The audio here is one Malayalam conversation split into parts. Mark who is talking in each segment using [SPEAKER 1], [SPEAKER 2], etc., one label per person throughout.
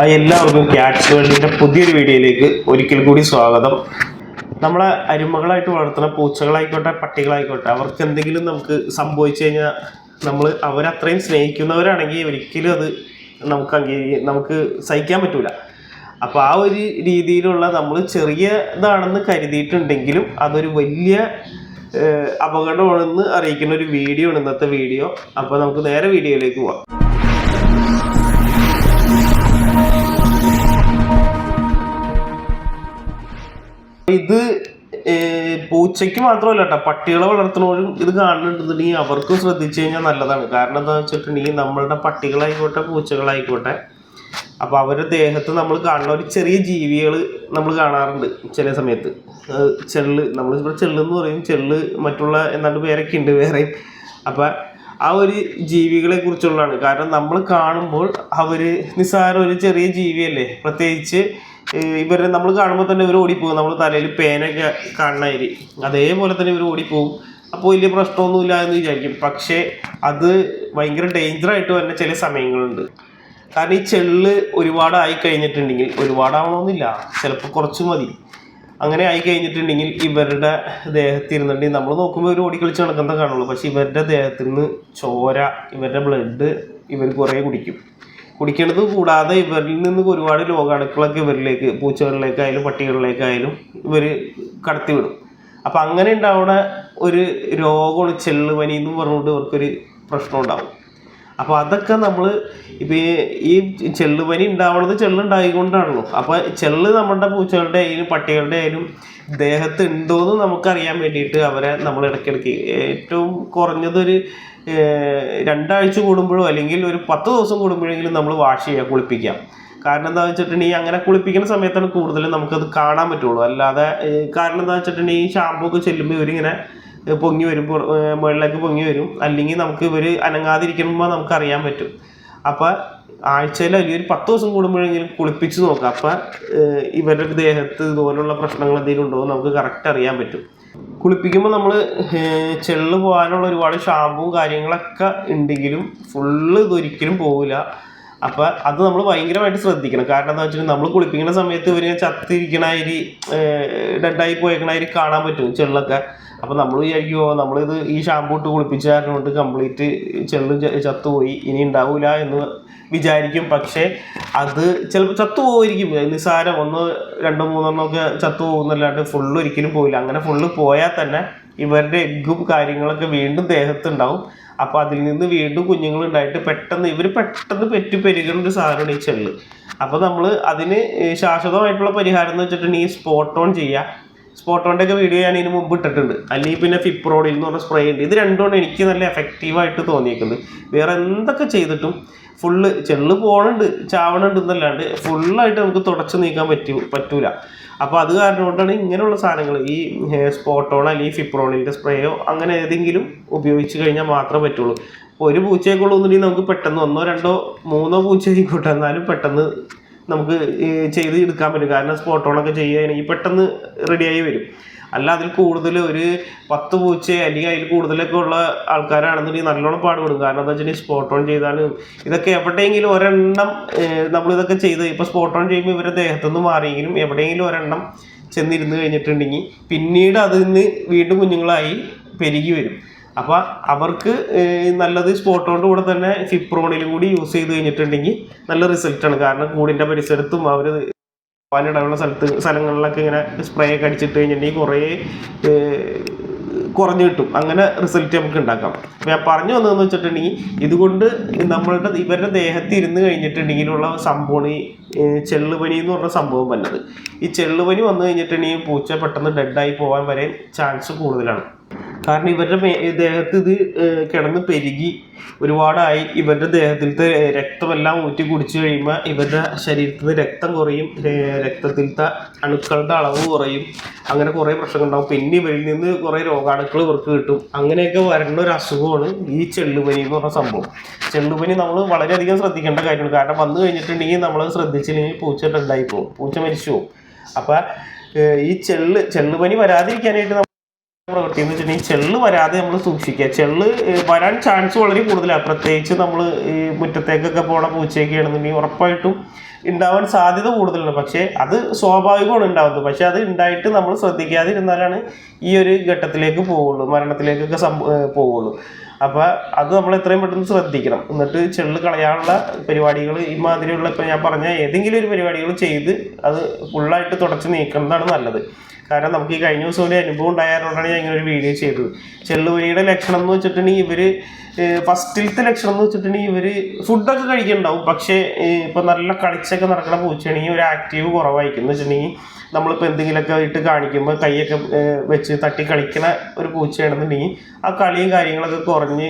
[SPEAKER 1] ആ എല്ലാവർക്കും ക്യാറ്റ്സ് വേൾഡിന്റെ പുതിയൊരു വീഡിയോയിലേക്ക് ഒരിക്കൽ കൂടി സ്വാഗതം. നമ്മളെ അരുമകളായിട്ട് വളർത്തുന്ന പൂച്ചകളായിക്കോട്ടെ പട്ടികളായിക്കോട്ടെ അവർക്ക് എന്തെങ്കിലും നമുക്ക് സംഭവിച്ചു കഴിഞ്ഞാൽ നമ്മൾ അവരത്രയും സ്നേഹിക്കുന്നവരാണെങ്കിൽ ഒരിക്കലും അത് നമുക്ക് അംഗീകരി നമുക്ക് സഹിക്കാൻ പറ്റൂല. അപ്പോൾ ആ ഒരു രീതിയിലുള്ള നമ്മൾ ചെറിയതാണെന്ന് കരുതിയിട്ടുണ്ടെങ്കിലും അതൊരു വലിയ അപകടമാണെന്ന് അറിയിക്കുന്ന ഒരു വീഡിയോ ആണ് ഇന്നത്തെ വീഡിയോ. അപ്പോൾ നമുക്ക് നേരെ വീഡിയോയിലേക്ക് പോവാം. ഇത് പൂച്ചയ്ക്ക് മാത്രമല്ല കേട്ടോ പട്ടികളെ വളർത്തുന്നവരും ഇത് കാണുന്നുണ്ടെന്നുണ്ടെങ്കിൽ അവർക്കും ശ്രദ്ധിച്ചു കഴിഞ്ഞാൽ നല്ലതാണ്. കാരണം എന്താ വെച്ചിട്ടുണ്ടെങ്കിൽ നമ്മളുടെ പട്ടികളായിക്കോട്ടെ പൂച്ചകളായിക്കോട്ടെ അപ്പോൾ അവരുടെ ദേഹത്ത് നമ്മൾ കാണുന്ന ഒരു ചെറിയ ജീവികൾ നമ്മൾ കാണാറുണ്ട് ചില സമയത്ത്. ചെള്ള് നമ്മൾ ഇവിടെ ചെള്ള് എന്ന് പറയും. ചെള്ള് മറ്റുള്ള എന്നാണ്ട് പേരൊക്കെ ഉണ്ട് വേറെ. അപ്പം ആ ഒരു ജീവികളെ കുറിച്ചുള്ളതാണ്. കാരണം നമ്മൾ കാണുമ്പോൾ അവർ നിസ്സാര ഒരു ചെറിയ ജീവിയല്ലേ. പ്രത്യേകിച്ച് ഇവരെ നമ്മൾ കാണുമ്പോൾ തന്നെ ഇവർ ഓടിപ്പോകും നമ്മൾ തലയിൽ പേനൊക്കെ കാണണമായിരി. അതേപോലെ തന്നെ ഇവർ ഓടിപ്പോകും അപ്പോൾ വലിയ പ്രശ്നമൊന്നുമില്ല എന്ന് വിചാരിക്കും. പക്ഷേ അത് ഭയങ്കര ഡേഞ്ചറായിട്ട് വരുന്ന ചില സമയങ്ങളുണ്ട്. കാരണം ഈ ചെള്ള് ഒരുപാട് ആയി കഴിഞ്ഞിട്ടുണ്ടെങ്കിൽ ഒരുപാടാവണമെന്നില്ല. ചിലപ്പോൾ കുറച്ച് മതി. അങ്ങനെ ആയി കഴിഞ്ഞിട്ടുണ്ടെങ്കിൽ ഇവരുടെ ദേഹത്ത് ഇരുന്നിട്ടുണ്ടെങ്കിൽ നമ്മൾ നോക്കുമ്പോൾ ഇവർ ഓടിക്കളിച്ച് നടക്കുന്ന കാണുള്ളൂ. പക്ഷേ ഇവരുടെ ദേഹത്തിൽ നിന്ന് ചോര ഇവരുടെ ബ്ലഡ് ഇവർ കുറേ കുടിക്കും. കുടിക്കണത് കൂടാതെ ഇവരിൽ നിന്ന് ഒരുപാട് രോഗാണുക്കളൊക്കെ ഇവരിലേക്ക് പൂച്ചകളിലേക്കായാലും പട്ടികളിലേക്കായാലും ഇവർ കടത്തിവിടും. അപ്പം അങ്ങനെ ഉണ്ടാവുന്ന ഒരു രോഗമാണ് ചെള്ളുപനി എന്ന് പറഞ്ഞുകൊണ്ട് ഇവർക്കൊരു പ്രശ്നം ഉണ്ടാവും അപ്പോൾ അതൊക്കെ നമ്മൾ ഇപ്പോൾ ഈ ചെള്ളുപനി ഉണ്ടാവുന്നത് ചെള്ളുണ്ടായിക്കൊണ്ടാണല്ലോ. അപ്പോൾ ചെള്ള് നമ്മുടെ പൂച്ചകളുടെ ആയാലും പട്ടികളുടെ ആയാലും ദേഹത്ത് ഉണ്ടോയെന്ന് നമുക്കറിയാൻ വേണ്ടിയിട്ട് അവരെ നമ്മൾ ഇടയ്ക്കിടയ്ക്ക് ഏറ്റവും കുറഞ്ഞതൊരു രണ്ടാഴ്ച കൂടുമ്പോഴോ അല്ലെങ്കിൽ ഒരു പത്ത് ദിവസം കൂടുമ്പോഴെങ്കിലും നമ്മൾ വാഷ് ചെയ്യുക കുളിപ്പിക്കാം. കാരണം എന്താ വെച്ചിട്ടുണ്ടെങ്കിൽ അങ്ങനെ കുളിപ്പിക്കുന്ന സമയത്താണ് കൂടുതലും നമുക്കത് കാണാൻ പറ്റുള്ളൂ. അല്ലാതെ കാരണം എന്താ വെച്ചിട്ടുണ്ടെങ്കിൽ ഈ ഷാമ്പൂ ഒക്കെ ചെല്ലുമ്പോൾ ഇവരിങ്ങനെ പൊങ്ങി വരും മുകളിലേക്ക് പൊങ്ങി വരും. അല്ലെങ്കിൽ നമുക്ക് ഇവർ അനങ്ങാതിരിക്കുമ്പോൾ നമുക്ക് അറിയാൻ പറ്റും. അപ്പോൾ ആഴ്ചയിൽ അല്ലെങ്കിൽ ഒരു പത്ത് ദിവസം കൂടുമ്പോഴെങ്കിലും കുളിപ്പിച്ച് നോക്കാം. അപ്പം ഇവരുടെ ദേഹത്ത് ഇതുപോലുള്ള പ്രശ്നങ്ങൾ എന്തെങ്കിലും ഉണ്ടോ നമുക്ക് കറക്റ്റ് അറിയാൻ പറ്റും. കുളിപ്പിക്കുമ്പോൾ നമ്മൾ ചെള്ള് പോകാനുള്ള ഒരുപാട് ഷാമ്പൂ കാര്യങ്ങളൊക്കെ ഉണ്ടെങ്കിലും ഫുള്ള് ഇതൊരിക്കലും പോവില്ല. അപ്പം അത് നമ്മൾ ഭയങ്കരമായിട്ട് ശ്രദ്ധിക്കണം. കാരണം എന്താ വെച്ചിട്ടുണ്ടെങ്കിൽ നമ്മൾ കുളിപ്പിക്കുന്ന സമയത്ത് ഇവർ ചത്തിരിക്കണ അരി ഡെഡായി പോയേക്കണായി കാണാൻ പറ്റും ചെള്ളൊക്കെ. അപ്പം നമ്മൾ വിചാരിക്കുമോ നമ്മളിത് ഈ ഷാമ്പൂ ഇട്ട് കുളിപ്പിച്ച കൊണ്ട് കംപ്ലീറ്റ് ചെള്ളും ചത്തുപോയി ഇനി ഉണ്ടാവില്ല എന്ന് വിചാരിക്കും. പക്ഷേ അത് ചിലപ്പോൾ ചത്തുപോയിരിക്കും. നിസ്സാരം. ഒന്ന് രണ്ടോ മൂന്നെണ്ണോ ഒക്കെ ചത്തുപോകുന്നല്ലാണ്ട് ഫുള്ള് ഒരിക്കലും പോയില്ല അങ്ങനെ ഫുള്ള് പോയാൽ തന്നെ ഇവരുടെ എഗ്ഗും കാര്യങ്ങളൊക്കെ വീണ്ടും ദേഹത്തുണ്ടാവും. അപ്പോൾ അതിൽ നിന്ന് വീണ്ടും കുഞ്ഞുങ്ങൾ ഉണ്ടായിട്ട് പെട്ടെന്ന് ഇവർ പെട്ടെന്ന് പെറ്റു പെരുകുന്ന ഒരു സാധനമാണ് ഈ ചെള്ള്. അപ്പോൾ നമ്മൾ അതിന് ശാശ്വതമായിട്ടുള്ള പരിഹാരം എന്ന് വെച്ചിട്ടുണ്ടെങ്കിൽ സ്പോട്ട് ഓൺ ചെയ്യുക സ്പോട്ടോന്റെ ഒക്കെ വീഡിയോ ഞാൻ ഇതിന് മുമ്പ് ഇട്ടിട്ടുണ്ട്. അല്ലെങ്കിൽ പിന്നെ ഫിപ്രോഡിൽ എന്ന് പറഞ്ഞ സ്പ്രേ ഉണ്ട്. ഇത് രണ്ടുകൊണ്ട് എനിക്ക് നല്ല എഫക്റ്റീവായിട്ട് തോന്നിയേക്കുന്നത് വേറെ എന്തൊക്കെ ചെയ്തിട്ടും ഫുള്ള് ചെള്ള് പോകണുണ്ട് ചാവണുണ്ട് എന്നല്ലാണ്ട് ഫുള്ളായിട്ട് നമുക്ക് തുടച്ച് നീക്കാൻ പറ്റൂ പറ്റൂല. അപ്പോൾ അത് കാരണം കൊണ്ടാണ് ഇങ്ങനെയുള്ള സാധനങ്ങൾ ഈ സ്പോട്ടോൺ അല്ലെങ്കിൽ ഫിപ്രോണിന്റെ സ്പ്രേയോ അങ്ങനെ ഏതെങ്കിലും ഉപയോഗിച്ച് കഴിഞ്ഞാൽ മാത്രമേ പറ്റുള്ളൂ. ഒരു പൂച്ചയൊക്കെ ഉള്ളൂന്നുണ്ടെങ്കിൽ നമുക്ക് പെട്ടെന്ന് ഒന്നോ രണ്ടോ മൂന്നോ പൂച്ച ആയിക്കോട്ടെ എന്നാലും പെട്ടെന്ന് നമുക്ക് ചെയ്ത് എടുക്കാൻ പറ്റും. കാരണം സ്പോട്ടോണൊക്കെ ചെയ്യുകയാണെങ്കിൽ പെട്ടെന്ന് റെഡിയായി വരും. അല്ല അതിൽ കൂടുതൽ ഒരു പത്ത് പൂച്ച അല്ലെങ്കിൽ അതിൽ കൂടുതലൊക്കെ ഉള്ള ആൾക്കാരാണെന്നുണ്ടെങ്കിൽ നല്ലോണം പാടുപെടും. കാരണം എന്താ വെച്ചിട്ടുണ്ടെങ്കിൽ സ്പോട്ട് ഓൺ ചെയ്താലും ഇതൊക്കെ എവിടെയെങ്കിലും ഒരെണ്ണം നമ്മളിതൊക്കെ ചെയ്ത് ഇപ്പോൾ സ്പോട്ട് ഓൺ ചെയ്യുമ്പോൾ ഇവരുടെ ദേഹത്തുനിന്ന് മാറിയെങ്കിലും എവിടെയെങ്കിലും ഒരെണ്ണം ചെന്നിരുന്ന് കഴിഞ്ഞിട്ടുണ്ടെങ്കിൽ പിന്നീട് അതിൽ നിന്ന് വീണ്ടും കുഞ്ഞുങ്ങളായി പെരുകി വരും. അപ്പോൾ അവർക്ക് നല്ലത് സ്പോട്ടോണ്ട് കൂടെ തന്നെ ഫിപ്രോണിലും കൂടി യൂസ് ചെയ്ത് കഴിഞ്ഞിട്ടുണ്ടെങ്കിൽ നല്ല റിസൾട്ടാണ് കാരണം കൂടിന്റെ പരിസരത്തും അവർ പാലിടാനുള്ള സ്ഥലത്ത് സ്ഥലങ്ങളിലൊക്കെ ഇങ്ങനെ സ്പ്രേ ഒക്കെ അടിച്ചിട്ട് കഴിഞ്ഞിട്ടുണ്ടെങ്കിൽ കുറേ കുറഞ്ഞു കിട്ടും. അങ്ങനെ റിസൾട്ട് നമുക്ക് ഉണ്ടാക്കാം. അപ്പോൾ ഞാൻ പറഞ്ഞു വന്നതെന്ന് വെച്ചിട്ടുണ്ടെങ്കിൽ ഇതുകൊണ്ട് നമ്മളുടെ ഇവരുടെ ദേഹത്ത് ഇരുന്ന് കഴിഞ്ഞിട്ടുണ്ടെങ്കിലുള്ള സംഭവമാണ് ഈ ചെള്ളുപനി എന്ന് പറഞ്ഞ സംഭവം വന്നത്. ഈ ചെള്ളുപനി വന്നു കഴിഞ്ഞിട്ടുണ്ടെങ്കിൽ പൂച്ച പെട്ടെന്ന് ഡെഡായി പോകാൻ വരെ ചാൻസ് കൂടുതലാണ്. കാരണം ഇവരുടെ ദേഹത്ത് ഇത് കിടന്ന് പെരുകി ഒരുപാടായി. ഇവരുടെ ദേഹത്തിലത്തെ രക്തമെല്ലാം ഊറ്റി കുടിച്ചു കഴിയുമ്പോൾ ഇവരുടെ ശരീരത്തിൽ രക്തം കുറയും. രക്തത്തിലത്തെ അണുക്കളുടെ അളവ് കുറയും. അങ്ങനെ കുറേ പ്രശ്നങ്ങളുണ്ടാവും. പിന്നെ ഇവരിൽ നിന്ന് കുറേ രോഗാണുക്കൾ ഇവർക്ക് കിട്ടും. അങ്ങനെയൊക്കെ വരുന്ന ഒരു അസുഖമാണ് ഈ ചെള്ളുപനി എന്ന് പറഞ്ഞ സംഭവം. ചെള്ളുപനി നമ്മൾ വളരെയധികം ശ്രദ്ധിക്കേണ്ട കാര്യമാണ്. കാരണം വന്നു കഴിഞ്ഞിട്ടുണ്ടെങ്കിൽ നമ്മൾ ശ്രദ്ധിച്ചില്ലെങ്കിൽ പൂച്ച ഡെഡായി പോകും. പൂച്ച മരിച്ചു പോകും. അപ്പം ഈ ചെള്ള് ചെള്ളുപനി വരാതിരിക്കാനായിട്ട് നമ്മൾ പ്രവൃത്തി എന്ന് വെച്ചിട്ടുണ്ടെങ്കിൽ ചെള്ള് വരാതെ നമ്മൾ സൂക്ഷിക്കുക. ചെള്ള് വരാൻ ചാൻസ് വളരെ കൂടുതലാണ്. പ്രത്യേകിച്ച് നമ്മൾ ഈ മുറ്റത്തേക്കൊക്കെ പോണ പൂച്ചയൊക്കെ ആണെന്നുണ്ടെങ്കിൽ ഉറപ്പായിട്ടും ഉണ്ടാവാൻ സാധ്യത കൂടുതലാണ്. പക്ഷേ അത് സ്വാഭാവികമാണ് ഉണ്ടാവുന്നത്. പക്ഷേ അത് ഉണ്ടായിട്ട് നമ്മൾ ശ്രദ്ധിക്കാതെ ഇരുന്നാലാണ് ഈ ഒരു ഘട്ടത്തിലേക്ക് പോവുള്ളൂ മരണത്തിലേക്കൊക്കെ സംഭ പോവുള്ളൂ. അപ്പോൾ അത് നമ്മൾ എത്രയും പെട്ടെന്ന് ശ്രദ്ധിക്കണം. എന്നിട്ട് ചെള്ള് കളയാനുള്ള പരിപാടികൾ ഈ ഇപ്പം ഞാൻ പറഞ്ഞ ഏതെങ്കിലും ഒരു പരിപാടികൾ ചെയ്ത് അത് ഫുള്ളായിട്ട് തുടച്ച് നീക്കുന്നതാണ് നല്ലത്. കാരണം നമുക്ക് ഈ കഴിഞ്ഞ ദിവസം ഒരു അനുഭവം ഉണ്ടായതുകൊണ്ടാണ് ഞാൻ ഇങ്ങനെ ഒരു വീഡിയോ ചെയ്തത്. ചെള്ളുപനിയുടെ ലക്ഷണം എന്ന് വെച്ചിട്ടുണ്ടെങ്കിൽ ഇവർ ഫസ്റ്റിലത്തെ ലക്ഷണം എന്ന് വെച്ചിട്ടുണ്ടെങ്കിൽ ഇവർ ഫുഡൊക്കെ കഴിക്കുന്നുണ്ടാവും പക്ഷേ ഇപ്പം നല്ല കളിച്ചൊക്കെ നടക്കുന്ന പൂച്ചയാണെങ്കിൽ ഒരു ആക്റ്റീവ് കുറവായിരിക്കും. എന്ന് വെച്ചിട്ടുണ്ടെങ്കിൽ നമ്മളിപ്പോൾ എന്തെങ്കിലുമൊക്കെ ഇട്ട് കാണിക്കുമ്പോൾ കൈയൊക്കെ വെച്ച് തട്ടി കളിക്കണ ഒരു പൂച്ചയാണെന്നുണ്ടെങ്കിൽ ആ കളിയും കാര്യങ്ങളൊക്കെ കുറഞ്ഞ്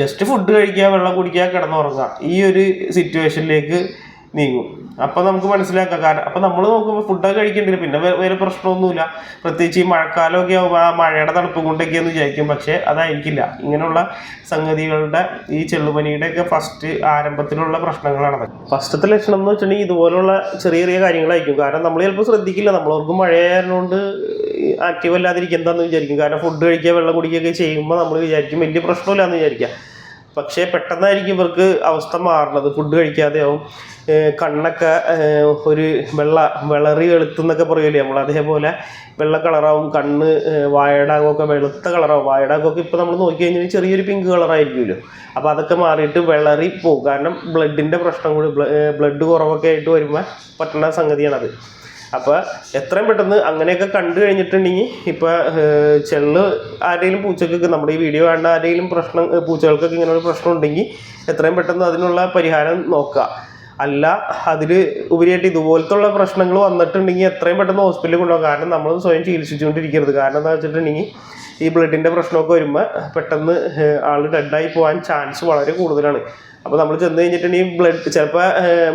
[SPEAKER 1] ജസ്റ്റ് ഫുഡ് കഴിക്കുക വെള്ളം കുടിക്കുക കിടന്നുറങ്ങുക. ഈ ഒരു സിറ്റുവേഷനിലേക്ക് നീങ്ങും. അപ്പം നമുക്ക് മനസ്സിലാക്കാം. കാരണം അപ്പം നമ്മൾ നോക്കുമ്പോൾ ഫുഡൊക്കെ കഴിക്കേണ്ടില്ല പിന്നെ വേറെ പ്രശ്നമൊന്നുമില്ല. പ്രത്യേകിച്ച് ഈ മഴക്കാലമൊക്കെ ആകുമ്പോൾ ആ മഴയുടെ തണുപ്പ് കൊണ്ടൊക്കെയെന്ന് വിചാരിക്കും. പക്ഷേ അതായിരിക്കില്ല. ഇങ്ങനെയുള്ള സംഗതികളുടെ ഈ ചെള്ളുപനിയുടെ ഒക്കെ ഫസ്റ്റ് ആരംഭത്തിലുള്ള പ്രശ്നങ്ങളാണ് ഫസ്റ്റത്തെ ലക്ഷണം എന്ന് വെച്ചിട്ടുണ്ടെങ്കിൽ ഇതുപോലുള്ള ചെറിയ ചെറിയ കാര്യങ്ങളായിരിക്കും. കാരണം നമ്മൾ ചിലപ്പോൾ ശ്രദ്ധിക്കില്ല. നമ്മളവർക്ക് മഴയായതുകൊണ്ട് ആക്റ്റീവ് അല്ലാതിരിക്കുന്നതെന്ന് വിചാരിക്കും. കാരണം ഫുഡ് കഴിക്കുക വെള്ളം കുടിക്കുകയൊക്കെ ചെയ്യുമ്പോൾ നമ്മൾ വിചാരിക്കും വലിയ പ്രശ്നമില്ല എന്ന് വിചാരിക്കുക. പക്ഷേ പെട്ടെന്നായിരിക്കും ഇവർക്ക് അവസ്ഥ മാറുന്നത് ഫുഡ് കഴിക്കാതെ ആവും ഏഹ് കണ്ണൊക്കെ ഒരു വെള്ള വിളറി വെളുത്തെന്നൊക്കെ പറയൂലേ? നമ്മൾ അതേപോലെ വെള്ള കളറാവും കണ്ണ് വായടാകൊക്കെ വെളുത്ത കളറാവും. വായടാകൊക്കെ ഇപ്പോൾ നമ്മൾ നോക്കി കഴിഞ്ഞാൽ ചെറിയൊരു പിങ്ക് കളറായിരിക്കുമല്ലോ അപ്പോൾ അതൊക്കെ മാറിയിട്ട് വിളറി പോകും കാരണം ബ്ലഡിന്റെ പ്രശ്നം കൂടി ബ്ലഡ് കുറവൊക്കെ ആയിട്ട് വരുമ്പോൾ പറ്റുന്ന സംഗതിയാണത്. അപ്പോൾ എത്രയും പെട്ടെന്ന് അങ്ങനെയൊക്കെ കണ്ടു കഴിഞ്ഞിട്ടുണ്ടെങ്കിൽ ഇപ്പോൾ ചെള്ള് ആരെങ്കിലും പൂച്ചക്കൊക്കെ നമ്മുടെ ഈ വീഡിയോ കാണുന്ന ആരെങ്കിലും പ്രശ്നം പൂച്ചകൾക്കൊക്കെ ഇങ്ങനെ ഒരു പ്രശ്നം ഉണ്ടെങ്കിൽ എത്രയും പെട്ടെന്ന് അതിനുള്ള പരിഹാരം നോക്കുക. അല്ല അതിൽ ഉപരിയായിട്ട് ഇതുപോലത്തുള്ള പ്രശ്നങ്ങൾ വന്നിട്ടുണ്ടെങ്കിൽ എത്രയും പെട്ടെന്ന് ഹോസ്പിറ്റലിൽ കൊണ്ടുപോകും. കാരണം നമ്മൾ സ്വയം ചികിത്സിച്ചുകൊണ്ടിരിക്കരുത്. കാരണം എന്താ വെച്ചിട്ടുണ്ടെങ്കിൽ ഈ ബ്ലഡിന്റെ പ്രശ്നമൊക്കെ വരുമ്പോൾ പെട്ടെന്ന് ആൾ ഡെഡായി പോകാൻ ചാൻസ് വളരെ കൂടുതലാണ്. അപ്പോൾ നമ്മൾ ചെന്ന് കഴിഞ്ഞിട്ടുണ്ടെങ്കിൽ ബ്ലഡ് ചിലപ്പോൾ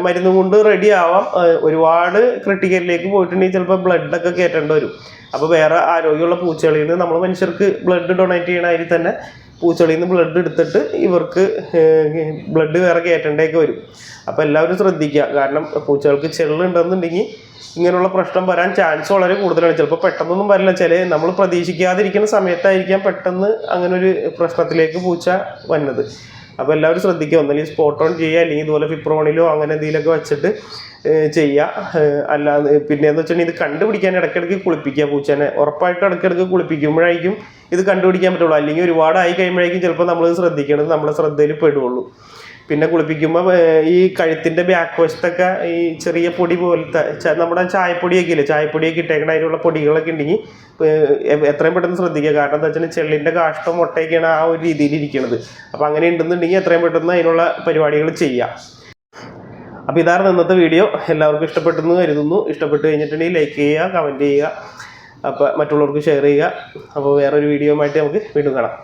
[SPEAKER 1] മരുന്നും കൊണ്ട് റെഡി ആവാം. ഒരുപാട് ക്രിട്ടിക്കലിലേക്ക് പോയിട്ടുണ്ടെങ്കിൽ ചിലപ്പോൾ ബ്ലഡൊക്കെ കയറ്റേണ്ടി വരും. അപ്പോൾ വേറെ ആരോഗ്യമുള്ള പൂച്ചകളിൽ നിന്ന് നമ്മൾ മനുഷ്യർക്ക് ബ്ലഡ് ഡൊണേറ്റ് ചെയ്യണ തന്നെ പൂച്ചകളിൽ നിന്ന് ബ്ലഡ് എടുത്തിട്ട് ഇവർക്ക് ബ്ലഡ് വേറെ കയറ്റേണ്ടേക്ക് വരും. അപ്പോൾ എല്ലാവരും ശ്രദ്ധിക്കുക. കാരണം പൂച്ചകൾക്ക് ചെള്ളുണ്ടെന്നുണ്ടെങ്കിൽ ഇങ്ങനെയുള്ള പ്രശ്നം വരാൻ ചാൻസ് വളരെ കൂടുതലാണ്. ചിലപ്പോൾ പെട്ടെന്നൊന്നും വരില്ല. ചില നമ്മൾ പ്രതീക്ഷിക്കാതിരിക്കുന്ന സമയത്തായിരിക്കാം പെട്ടെന്ന് അങ്ങനെ ഒരു പ്രശ്നത്തിലേക്ക് പൂച്ച വന്നത്. അപ്പോൾ എല്ലാവരും ശ്രദ്ധിക്കുക. ഒന്നല്ലെങ്കിൽ സ്പോട്ട് ഓൺ ചെയ്യുക അല്ലെങ്കിൽ ഇതുപോലെ ഫിപ്രോണിലോ അങ്ങനെ എന്തെങ്കിലുമൊക്കെ വെച്ചിട്ട് ചെയ്യുക. അല്ലാതെ പിന്നെ എന്ന് വെച്ചിട്ടുണ്ടെങ്കിൽ ഇത് കണ്ടുപിടിക്കാൻ ഇടയ്ക്കിടയ്ക്ക് കുളിപ്പിക്കുക. പൂച്ചേനെ ഉറപ്പായിട്ടും ഇടയ്ക്കിടയ്ക്ക് കുളിപ്പിക്കുമ്പോഴായിരിക്കും ഇത് കണ്ടുപിടിക്കാൻ പറ്റുള്ളൂ. അല്ലെങ്കിൽ ഒരുപാടായി കഴിയുമ്പോഴേക്കും ചിലപ്പോൾ നമ്മൾ ശ്രദ്ധിക്കേണ്ടത് നമ്മുടെ ശ്രദ്ധയിൽ പെടുള്ളൂ പിന്നെ കുളിപ്പിക്കുമ്പോൾ ഈ കഴുത്തിന്റെ ബാക്ക് വശത്തൊക്കെ ഈ ചെറിയ പൊടി പോലത്തെ നമ്മുടെ ചായപ്പൊടിയൊക്കെ ഇല്ലേ ചായപ്പൊടിയൊക്കെ ഇട്ടേക്കണ അതിനുള്ള പൊടികളൊക്കെ ഉണ്ടെങ്കിൽ എത്രയും പെട്ടെന്ന് ശ്രദ്ധിക്കുക. കാരണം എന്താ വെച്ചാൽ ചെള്ളിന്റെ കാഷ്ടം മുട്ടയൊക്കെയാണ് ആ ഒരു രീതിയിൽ ഇരിക്കുന്നത് അപ്പോൾ അങ്ങനെ ഉണ്ടെന്നുണ്ടെങ്കിൽ എത്രയും പെട്ടെന്ന് അതിനുള്ള പരിപാടികൾ ചെയ്യാം. അപ്പോൾ ഇതായിരുന്നു ഇന്നത്തെ വീഡിയോ. എല്ലാവർക്കും ഇഷ്ടപ്പെട്ടെന്ന് കരുതുന്നു. ഇഷ്ടപ്പെട്ട് കഴിഞ്ഞിട്ടുണ്ടെങ്കിൽ ലൈക്ക് ചെയ്യുക കമന്റ് ചെയ്യുക. അപ്പോൾ മറ്റുള്ളവർക്ക് ഷെയർ ചെയ്യുക. അപ്പോൾ വേറൊരു വീഡിയോ ആയിട്ട് നമുക്ക് വീണ്ടും കാണാം.